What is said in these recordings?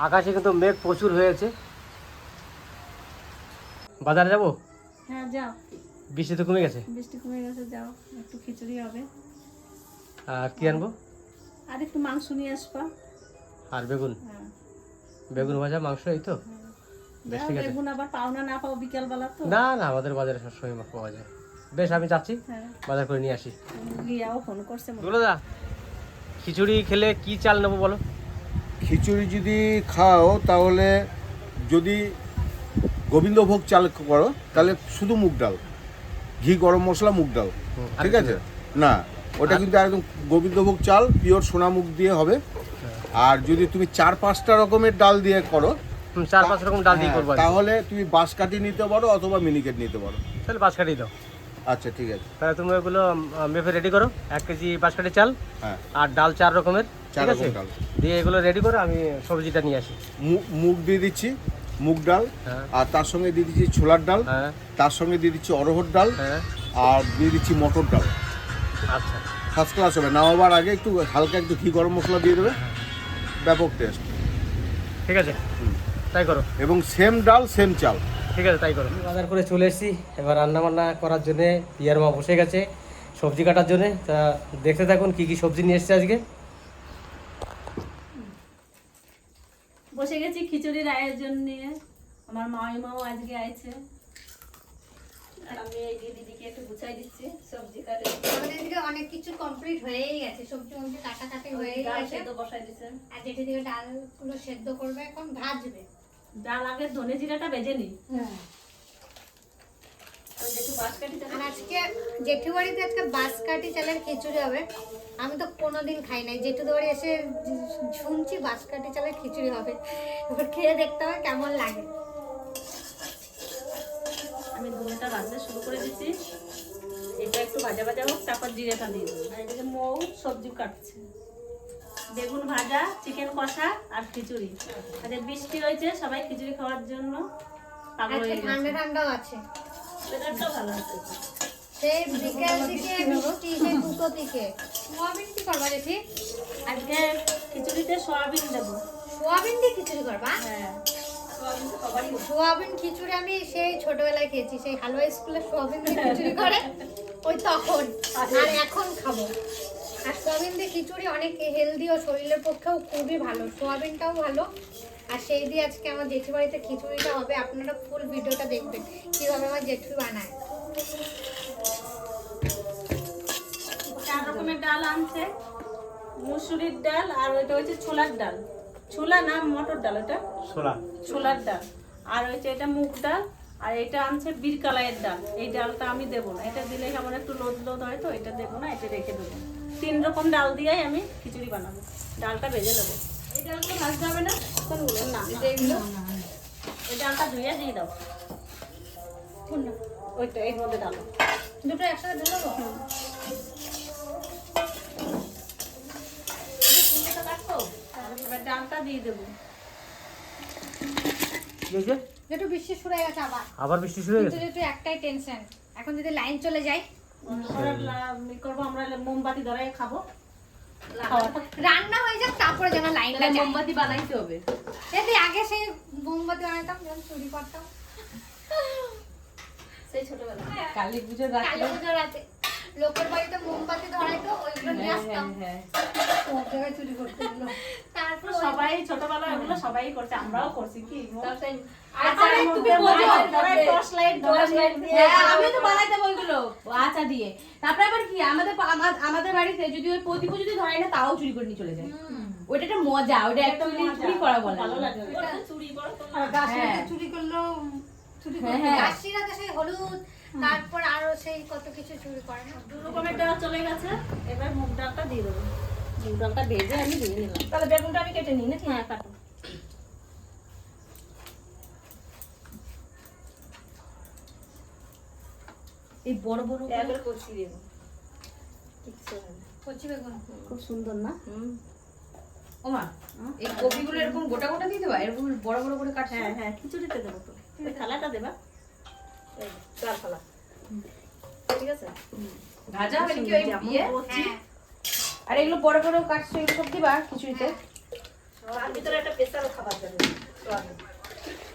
আকাশে কিন্তু মেঘ প্রচুর হয়েছে। বাজারে যাব? হ্যাঁ যাও। বৃষ্টি তো কমে গেছে? বৃষ্টি কমে গেছে যাও। একটু খিচুড়ি হবে। আর কি আনব? আর একটু মাংস নিয়ে আসবা। আর বেগুন। হ্যাঁ। বেগুন ভাজা মাংস এই তো। বেশ ঠিক আছে। বেগুন আবার পাও না না পাও বিকেল বেলা তো। না না আমাদের বাজারে সবসময় পাওয়া যায়। বেশ আমি যাচ্ছি। হ্যাঁ। বাজার করে নিয়ে আসি। গিয়াও ফোন করছে। হয়। বলো দা খিচুড়ি খেলে কি চাল নেব বলো? খিচুড়ি যদি খাও তাহলে যদি গোবিন্দভোগ চাল করো তাহলে শুধু মুগ ডাল। ঘি গরম মশলা মুগ ডাল। ঠিক আছে? না ওটা কিন্তু একদম গোবিন্দভোগ চাল পিওর সোনা মুগ দিয়ে হবে। আর যদি তুমি চার পাঁচটা রকমের ডাল দিয়ে করো চার পাঁচ রকম ডাল দিয়ে হ্যাঁ, করব তাহলে তুমি বাঁশকাঠি নিতে পারো অথবা মিনিকেট নিতে পারো। তাহলে বাঁশ কাটি দাও। আচ্ছা ঠিক আছে। তাহলে তুমি ওগুলো মেপে রেডি করো। এক কেজি বাঁশ কাটি চাল হ্যাঁ। আর ডাল চার রকমের। ঠিক আছে? দিয়ে এগুলো রেডি করো আমি সবজিটা নিয়ে আসি। মু- মুগ দিয়ে দিচ্ছি মুগ ডাল হ্যাঁ। আর তার সঙ্গে দিয়ে দিচ্ছি ছোলার ডাল হ্যাঁ। তার সঙ্গে দিয়ে দিচ্ছি অরহর ডাল হ্যাঁ। আর দিয়ে দিচ্ছি মটর ডাল। আচ্ছা। ফার্স্ট ক্লাস হবে। নামাবার আগে একটু হালকা একটু ঘি গরম মশলা দিয়ে দেবে। ব্যাপক টেস্ট ঠিক আছে। তাই করো। এবং সেম ডাল সেম চাল। ঠিক আছে তাই করো। বাজার করে চলে এসেছি। এবার রান্না বান্না করার জন্য পিয়ার মা বসে গেছে সবজি কাটার জন্য। তা দেখতে থাকুন কি কি সবজি নিয়ে এসেছে আজকে। বসে গেছি খিচুড়ির আয়োজন নিয়ে। আমার মাও আজকে আইছে আমি এই দিদিকে একটু গুছাই দিচ্ছি সবজি কাটে। আমাদের এদিকে অনেক কিছু কমপ্লিট হয়েই গেছে। সবজি মবজি কাটাকাটি হয়েই ডাল গেছে। সেদ্ধ বসাই দিছে। আর যেটি দিকে ডালগুলো সেদ্ধ করবে এখন ভাজবে। ডাল আগে ধনে জিরাটা বেজে নি। হ্যাঁ। কাটি আর আজকে জেঠু বাড়িতে আজকে বাঁশকাঠি চালের খিচুড়ি হবে। আমি তো কোনোদিন খাই নাই। জেঠু বাড়ি এসে শুনছি বাঁশকাঠি চালের খিচুড়ি হবে। এবার খেয়ে দেখতে হবে কেমন লাগে। আমি ধনেটা ভাজতে শুরু করে দিচ্ছি এটা একটু ভাজা ভাজা হোক তারপর জিরেটা দিয়ে দেবো। আর এদিকে মৌ সবজি কাটছে। বেগুন ভাজা চিকেন কষা আর খিচুড়ি। আচ্ছা বৃষ্টি হয়েছে সবাই খিচুড়ি খাওয়ার জন্য ঠান্ডা ঠান্ডাও আছে। ওয়েদারটাও ভালো আছে সেই বিকেল দিকে বৃষ্টি সেই দুটো দিকে। সোয়াবিন কি করবা দেখি? আজকে খিচুড়িতে সয়াবিন দেবো। সোয়াবিন দিয়ে খিচুড়ি করবা? হ্যাঁ হয়। সোয়াবিন খিচুড়ি আমি সেই ছোটবেলায় খেয়েছি সেই হালুয়া স্কুলে সোয়াবিন দিয়ে খিচুড়ি করে ওই তখন। আর এখন খাব। আর সোয়াবিন দিয়ে খিচুড়ি অনেক হেলদি ও শরীরের পক্ষেও খুবই ভালো সোয়াবিনটাও ভালো। আর সেই দিয়ে আজকে আমার জেঠু বাড়িতে খিচুড়িটা হবে আপনারা ফুল ভিডিওটা দেখবেন কীভাবে আমার জেঠু বানায়। চার রকমের ডাল আনছে মুসুরির ডাল আর ওইটা হচ্ছে ছোলার ডাল। ছোলা না মটর ডাল ওটা? ছোলা। ছোলার ডাল। আর হচ্ছে এটা মুগ ডাল আর এটা আনছে বীরকালাইয়ের ডাল। এই ডালটা আমি দেবো না। এটা দিলে কেমন একটু লোদ লোদ হয় তো এটা দেবো না এটা রেখে দেবো। তিন রকম ডাল দিয়েই আমি খিচুড়ি বানাবো। ডালটা ভেজে নেব। এই ডালগুলো ভাজতে হবে না? না এইগুলো এই ডালটা ধুয়ে দিয়ে দাও। কোনটা? ওইটা এর মধ্যে ডাল। দুটো একসাথে ঢুকাবো এবার ডালটা দিয়ে দেবো। যেটু বৃষ্টি শুরু হয়ে গেছে আবার। আবার বৃষ্টি শুরু হয়ে গেছে? যেটু একটাই টেনশন এখন যদি লাইন চলে যায় ই করব আমরা মোমবাতি ধরাই খাব। রান্না হয়ে যাক তারপরে যেন লাইনটা মোমবাতি বানাইতে হবে। যদি আগে সেই মোমবাতি বানাতাম যখন চুরি করতাম। সেই ছোটবেলা কালী পুজোর কালী পুজোর রাতে। লোকের বাড়িতে মোমবাতি ধরাইতো ওইগুলো নিয়ে আসতাম। সব জায়গায় চুরি করতে তারপর সবাই ছোটবেলায় ওগুলো সবাই করছে আমরাও করছি কি? আচ্ছা, তুমি বোঝো। টর্চ লাইট টর্চ লাইট দিয়ে হ্যাঁ, আমিও তো বানাইতে ওইগুলো আচা দিয়ে। তারপরে আবার কি আমাদের বাড়িতে যদি ওই প্রদীপ যদি ধরাই না তাও চুরি করে নিয়ে চলে যায়। ওইটা একটা মজা ওইটা একটা চুরি করা বলে। ভালো লাগে হ্যাঁ। চুরি করল চুরি হ্যাঁ, হ্যাঁ। হলুদ তারপর আরও সেই কত কিছু চুরি করে না? দু রকমের ডাল চলে গেছে। এবার মুগ ডালটা দিয়ে দেবো। মুগ ডালটা ভেজে আমি দিয়ে নিলাম। তাহলে বেগুনটা আমি কেটে নিই নাকি হ্যাঁ কাটো। এই বড় বড় একবারে কষি দেবো কচি বেগুন। খুব সুন্দর না? ওমা এই কপিগুলো এরকম গোটা গোটা দিয়ে দেবা? এরকম বড় বড় করে কাটছে? হ্যাঁ হ্যাঁ খিচুড়িতে দেবো তো। থালাটা দেবা। চার ঠিক আছে? ভাজা হবে ওই ইয়ে? করছি, হ্যাঁ। আর এগুলো বড় বড় কাটছে এগুলো সব দিবা খিচুড়িতে সব তার ভিতরে একটা স্পেশাল খাবার যাবে সোয়াবিন।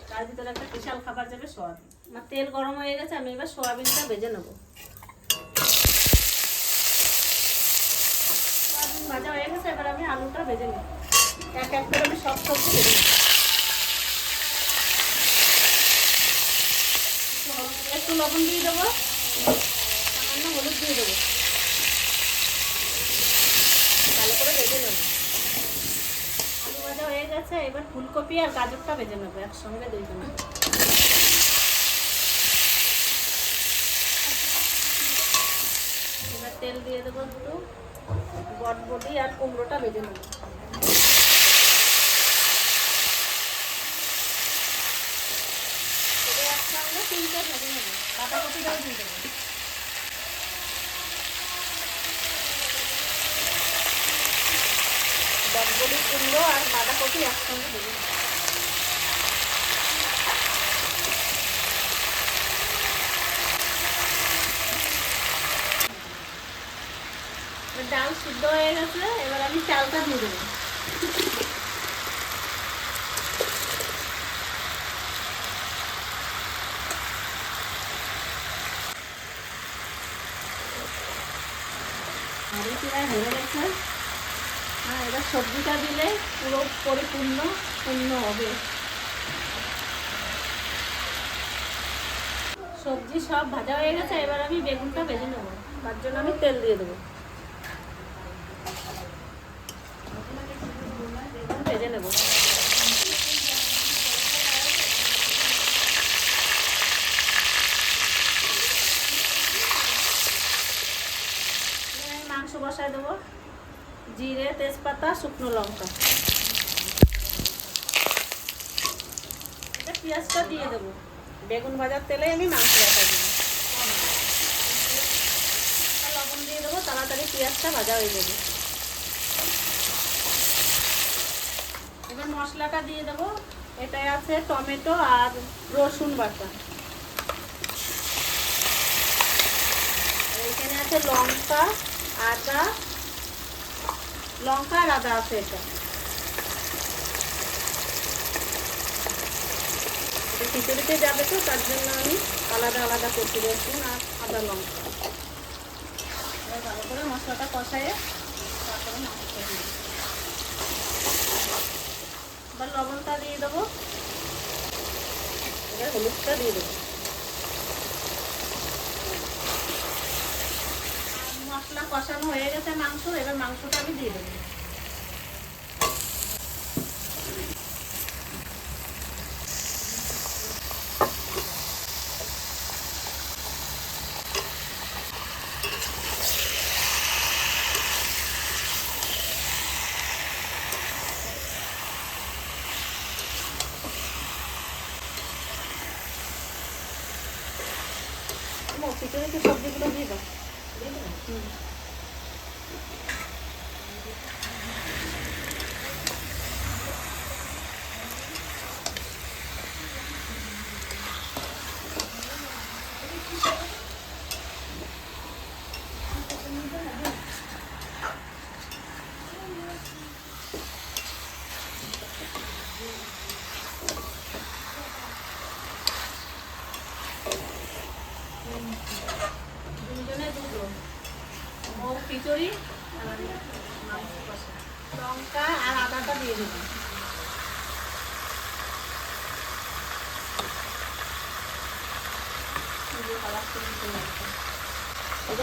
তার ভিতরে একটা স্পেশাল খাবার যাবে সোয়াবিন। আমার তেল গরম হয়ে গেছে আমি এবার সোয়াবিনটা ভেজে নেব। সোয়াবিন ভাজা হয়ে গেছে এবার আমি আলুটা ভেজে নেব। এক এক করে আমি সব সবজি ভেজে নেব একটু লবণ দিয়ে দেবো। সামান্য হলুদ দিয়ে দেবো। ভালো করে ভেজে নেব। আলু ভাজা হয়ে গেছে, এবার ফুলকপি আর গাজরটা ভেজে নেব, একসঙ্গে দুইজন এবার তেল দিয়ে দেবো একটু। বটবটি আর কুমড়োটা ভেজে নেব তবে একসঙ্গে তিনটে ভেজে নেব বাঁধাকপিটাও দিয়ে দেবো বটবটি কুমড়ো আর বাঁধাকপি ডাল সিদ্ধ হয়ে গেছে এবার আমি চালটা দিয়ে দেবো। আরও প্রায় হয়ে গেছে। হ্যাঁ এবার সবজিটা দিলে পুরো পরিপূর্ণ পূর্ণ হবে। সবজি সব ভাজা হয়ে গেছে, এবার আমি বেগুনটা ভেজে নেব। তার জন্য আমি তেল দিয়ে দেবো। ভেজে নেব। মাংস বসায় দেবো। জিরে, তেজপাতা, শুকনো লঙ্কা। এটা পেঁয়াজটা দিয়ে দেবো। বেগুন ভাজার তেলে আমি মাংস বসাই দেবো। লবণ দিয়ে দেবো, তাড়াতাড়ি পেঁয়াজটা ভাজা হয়ে যাবে। এবার মশলাটা দিয়ে দেবো। এটাই আছে টমেটো আর রসুন বাটা। এখানে আছে লঙ্কা, আদা লঙ্কা আর আদা আছে এটা। খিচুড়িতে যাবে তো, তার জন্য আমি আলাদা আলাদা করতে রসুন আর আদা লঙ্কা। ভালো করে মশলাটা কষায় তারপরে এবার লবণটা দিয়ে দেবো। এবার হলুদটা দিয়ে দেবো। মশলা কষানো হয়ে গেছে মাংস এবার মাংসটা আমি দিয়ে দেবো খিচুড়িতে সবজিগুলো দিয়ে দাও হুম। দুজনে দুটো ও খিচুড়ি আর মাংস কষা লঙ্কা আর আদাটা দিয়ে দেবো এই যে কালার করে দিতে হবে। এবার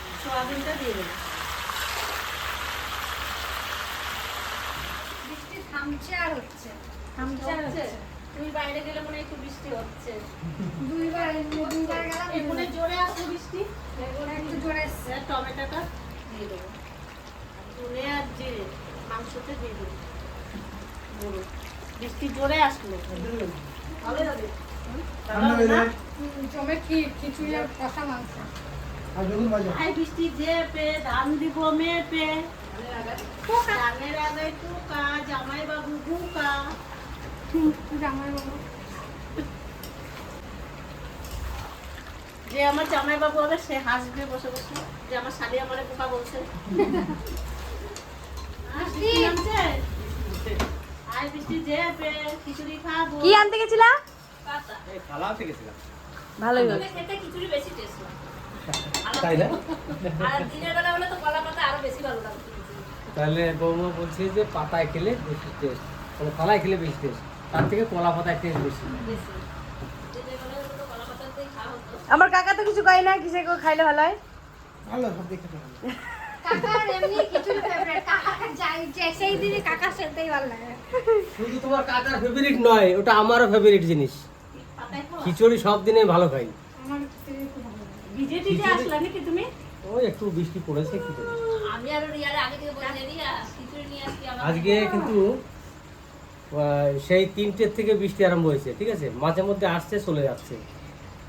সোয়াবিনটা দিয়ে দেবো। বৃষ্টি থামছে আর হচ্ছে। থামছে আর হচ্ছে? তুমি বাইরে গেলে মনে একটু বৃষ্টি হচ্ছে। দুইবার দুইবার গেলাম এখানে জোরে আসছে বৃষ্টি? এখানে একটু জোরে এসছে। এবার টমেটোটা দিয়ে দেবো। ধনে আর জিরে মাংসতে দিয়ে দেবো। বৃষ্টি জোরে আসলো জমে কি খিচুড়ি আর কষা মাংস। বৃষ্টি যে ধান দিব মেপে। ধানের আগে টুকা জামাই বাবু বুকা। জামাই বাবু যে আমার জামাই বাবু হবে সে হাসবে বসে বসে। যে আমার শালি আমারে বোকা বলছে। বৃষ্টি। বৃষ্টি যে খিচুড়ি খাব। কি আনতে গেছিলা? পাতা। এই খালা থেকে গেছিলাম। ভালোই তবে খেতে খিচুড়ি বেশি টেস্ট লাগে তাই না? আর দিনের বেলা হলে তো কলা পাতা আরও বেশি ভালো লাগবে তাহলে বৌমা বলছে যে পাতায় খেলে বেশি টেস্ট মানে কলায় খেলে বেশি টেস্ট তার থেকে কলা পাতায় টেস্ট বেশি। আমার কাকা তো কিছু কয় না কিসে কেউ খাইলে ভালো হয়? কাকার এমনি খিচুড়ি ফেভারিট কাকা যাই সাথেই ভালো লাগে। শুধু তোমার কাকার ফেভারিট নয় ওটা আমারও ফেভারিট জিনিস। খিচুড়ি সব দিনে ভালো খাই। আমার ভিজে টিজে আসলা নাকি তুমি? ওই একটু বৃষ্টি পড়েছে কি করব? আমি আর রিয়ার আগে থেকে বলে রিয়া খিচুড়ি নিয়ে আসছি আজকে কিন্তু সেই তিনটের থেকে বৃষ্টি আরম্ভ হয়েছে ঠিক আছে? মাঝে মধ্যে আসছে চলে যাচ্ছে।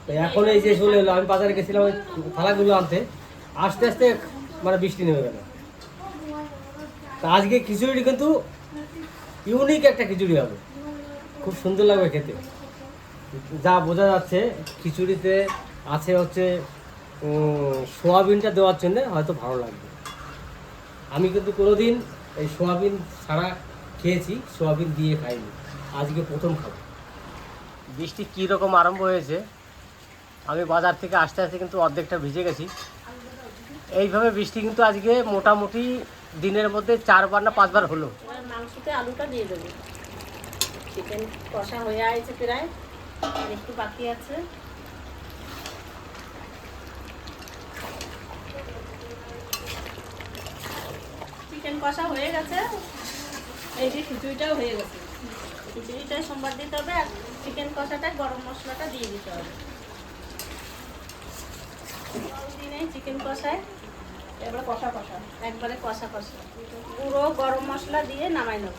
তো এখন এই যে চলে এলো আমি বাজারে গেছিলাম ওই থালাগুলো আনতে। আস্তে আস্তে মানে বৃষ্টি নেমে গেল। তা আজকে খিচুড়ি কিন্তু ইউনিক একটা খিচুড়ি হবে। খুব সুন্দর লাগবে খেতে। যা বোঝা যাচ্ছে খিচুড়িতে আছে হচ্ছে সোয়াবিনটা দেওয়ার জন্য হয়তো ভালো লাগবে। আমি কিন্তু কোনোদিন এই সোয়াবিন ছাড়া খেয়েছি সোয়াবিন দিয়ে খাইনি। আজকে প্রথম খাব। বৃষ্টি কী রকম আরম্ভ হয়েছে? আমি বাজার থেকে আসতে আসতে কিন্তু অর্ধেকটা ভিজে গেছি। এইভাবে বৃষ্টি কিন্তু আজকে মোটামুটি দিনের মধ্যে চারবার না পাঁচবার হলো। মাংসতে আলুটা দিয়ে দেবো। চিকেন কষা হয়ে আছে প্রায় আর একটু বাকি আছে চিকেন কষা হয়ে গেছে। এই যে খিচুড়িটাও হয়ে গেছে। খিচুড়িটা সোমবার দিতে হবে আর চিকেন কষাটা, গরম মশলাটা দিয়ে দিতে হবে। চিকেন কষায়, এবার কষা কষা, একবারে কষা কষা। পুরো গরম মশলা দিয়ে নামাই নেব।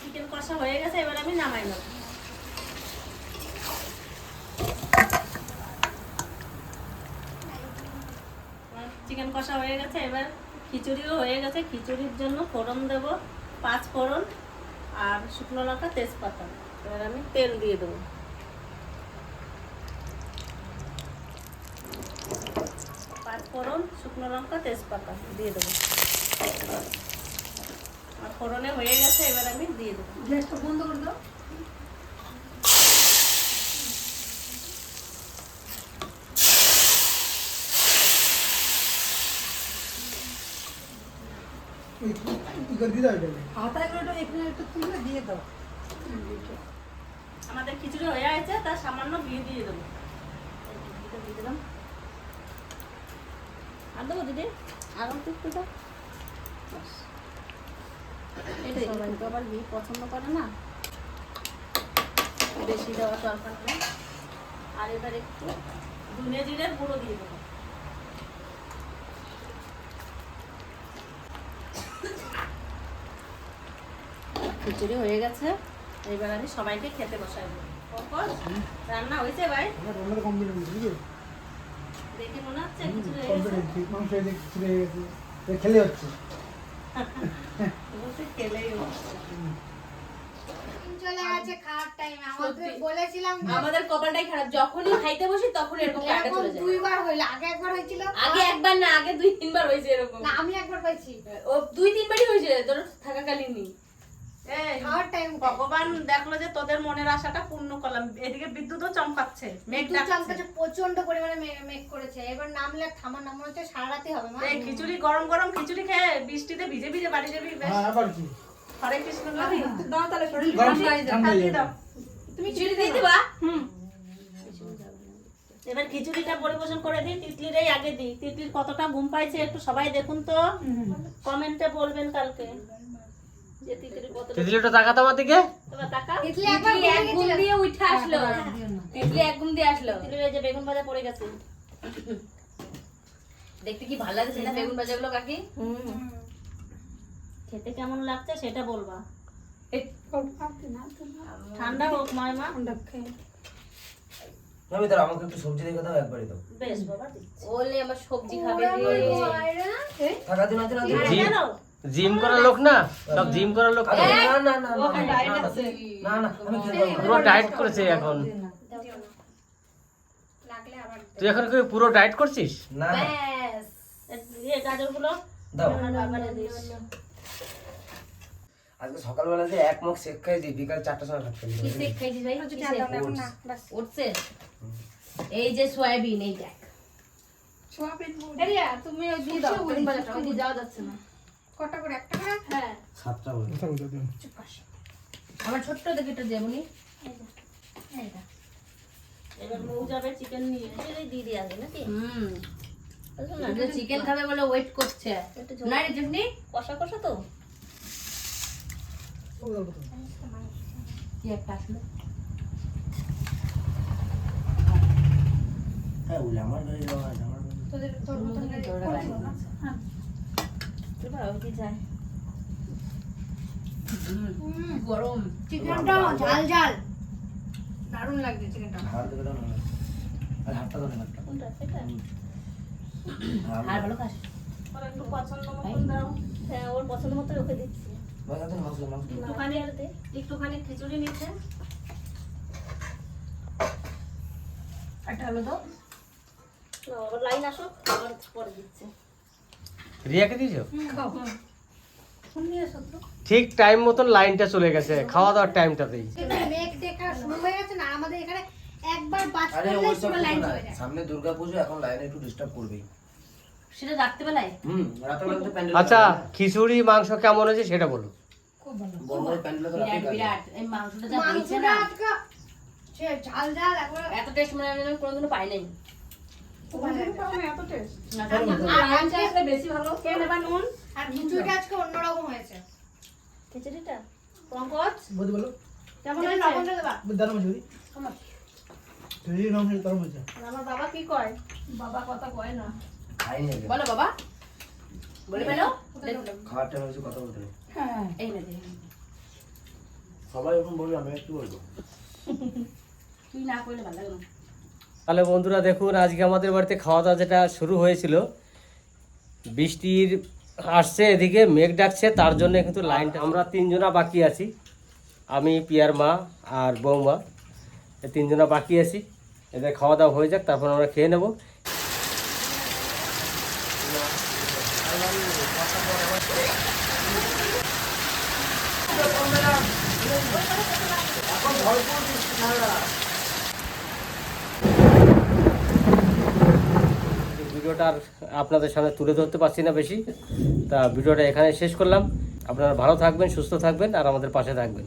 চিকেন কষা হয়ে গেছে, এবার আমি নামাই নেব। চিকেন কষা হয়ে গেছে, এবার খিচুড়িও হয়ে গেছে। খিচুড়ির জন্য ফোড়ন দেব, পাঁচ ফোড়ন আর শুকনো লঙ্কা, তেজপাতা। এবার আমি তেল দিয়ে দেবো। পাঁচ ফোড়ন, শুকনো লঙ্কা, তেজপাতা দিয়ে দেবো। আর ফোড়নে হয়ে গেছে, এবার আমি দিয়ে দেবো। গ্যাসটা বন্ধ করে দাও। আমাদের খিচুড়ি হয়ে আছে তার সামান্য দিয়ে দেবো। দিয়ে আর দিদি? একটু দাও। সবাই তো আবার পছন্দ করে না। বেশি দরকার আর এবার একটু ধনে জিরের গুঁড়ো দিয়ে দেবো। খিচুড়ি হয়ে গেছে। এবার আমি সবাইকে খেতে বসাই রান্না হয়েছে ভাই? দেখে মনে হচ্ছে খিচুড়ি হয়ে গেছে? খেলে হচ্ছে। খেলেই হচ্ছে। চলে গেছে খাওয়ার টাইম আমাদের বলেছিলাম আমাদের কপালটাই খারাপ যখনই খাইতে বসি তখন এরকম কাটা এরকম চলে যায়। দুইবার হইল আগে একবার হয়েছিল। আগে একবার না আগে দুই তিনবার হয়েছে এরকম। না আমি একবার পাইছি ও দুই তিনবারই হয়েছে তোর থাকাকালীনই। ভগবান দেখল যে তোদের মনের আশাটা পূর্ণ করলাম। এদিকে বিদ্যুৎও চমকাচ্ছে মেঘ মেঘ প্রচণ্ড পরিমাণে মেঘ করেছে। এবার নামলে আর থামার নাম হচ্ছে সারা হবে মা। খিচুড়ি গরম গরম খিচুড়ি খেয়ে বৃষ্টিতে ভিজে ভিজে বাড়ি যাবি বেশ হ্যাঁ আবার কি? হরে কৃষ্ণ গাবি গরম ঠান্ডা দিয়ে দাও। তুমি ছিঁড়ে দিয়ে দিবা? হুম। এবার খিচুড়িটা পরিবেশন করে দিই তিতলির এই আগে দিই। তিতলির কতটা ঘুম পাইছে একটু সবাই দেখুন তো। কমেন্টে বলবেন কালকে। তিতলিটা তাকাতো আমার দিকে? তিতলি একবার তিতলি ঘুরে এক ঘুম দিয়ে উঠে আসলো। তিতলি এক ঘুম দিয়ে আসলো। তিতলির যে বেগুন ভাজা পড়ে গেছে। দেখতে কি ভালো লাগছে না বেগুন ভাজাগুলো কাকি? খেতে কেমন লাগছে সেটা বলবা। ঠান্ডা হোক আমি তার আমাকে একটু সবজি দেখে দাও একবারই দাও। বেশ বাবা আমার সবজি খাবে। থাকা দিন আছে না? জিম করার লোক না? সব জিম করার লোক না না না না, না, না। পুরো ডায়েট করেছে এখন। তুই এখন কি পুরো ডায়েট করছিস? না আজকে সকালবেলা যে এক মগ শেক খাইছি বিকাল চারটার সময় ভাত খাইছি কি শেক খাইছিস ভাই? কি শেক? এখন না বাস। উঠছে? এই যে সয়াবিন এই দেখ। এরিয়া তুমি ওই দিয়ে দাও যাচ্ছে না। কটা করে? একটা করে? হ্যাঁ। সাতটা বলে আমার ছোট্ট দেখে একটা যেমনি এবার মৌ যাবে চিকেন নিয়ে। দিদি আসবে নাকি? হুম? চিকেন খাবে বলে ওয়েট করছে। একটু না রে কষা কষা তো? কি একটা আসলো? হ্যাঁ ওই আমার গাড়ি যাওয়া আছে, আমার তোদের তোর মতন কি যায় গরম। চিকেনটা ঝাল ঝাল। দারুণ লাগছে চিকেনটা। হাড় দেবে দাও না আরে দাও না কোনটা? এটা হাড় ভালো খাস ওর একটু পছন্দ মতন দাও। হ্যাঁ ওর পছন্দ মতো রেখে দিচ্ছি। একটুখানি একটুখানি খিচুড়ি নিচ্ছে। একটা হলো তো না ওর লাইন আসুক আবার পরে দিচ্ছে। রিয়াকে দিয়েছ? তো। ঠিক টাইম মতন লাইনটা চলে গেছে খাওয়া দাওয়ার টাইমটাতেই। মেঘ দেখা শুরু হয়ে গেছে না আমাদের এখানে একবার বাজ আরে পড়লে ওই সব পুরো লাইন চলে যায়। সামনে দুর্গাপুজো এখন লাইনে একটু ডিস্টার্ব করবেই। সেটা রাত্রেবেলায়? হুম রাতের তো প্যান্ডেল আচ্ছা খিচুড়ি মাংস কেমন হয়েছে সেটা বলো। বড় বড় প্যান্ডেল তো রাতে বিরাট বিরাট এই মাংসটা যা হয়েছে না। ঝাল ঝাল এত টেস্ট মানে আমি কোনোদিনও পাই নাই। খিচুড়িটা পঙ্কজ? বলো। কেমন একটু দেবা? দারুণ চুরি চুরি নাম হচ্ছে দারুণ হচ্ছে আমার বাবা কি কয়? বাবা কথা কয় না। খাইনি আগে। বলো বাবা। বলে পেল খাওয়ার টাইম হচ্ছে কথা বলতে নেই এই না সবাই এখন বলবে আমি একটু বলব। তুই না করলে ভালো লাগে না। তাহলে বন্ধুরা দেখুন, আজকে আমাদের বাড়িতে খাওয়া দাওয়া যেটা শুরু হয়েছিল, বৃষ্টির আসছে এদিকে, মেঘ ডাকছে, তার জন্য কিন্তু লাইনটা আমরা তিনজনা বাকি আছি। আমি, পিয়ার মা আর বৌমা, এই তিনজনা বাকি আছি। এদের খাওয়া দাওয়া হয়ে যাক, তারপর আমরা খেয়ে নেব। ভিডিওটা আর আপনাদের সামনে তুলে ধরতে পারছি না বেশি। তা ভিডিওটা এখানে শেষ করলাম। আপনারা ভালো থাকবেন, সুস্থ থাকবেন, আর আমাদের পাশে থাকবেন।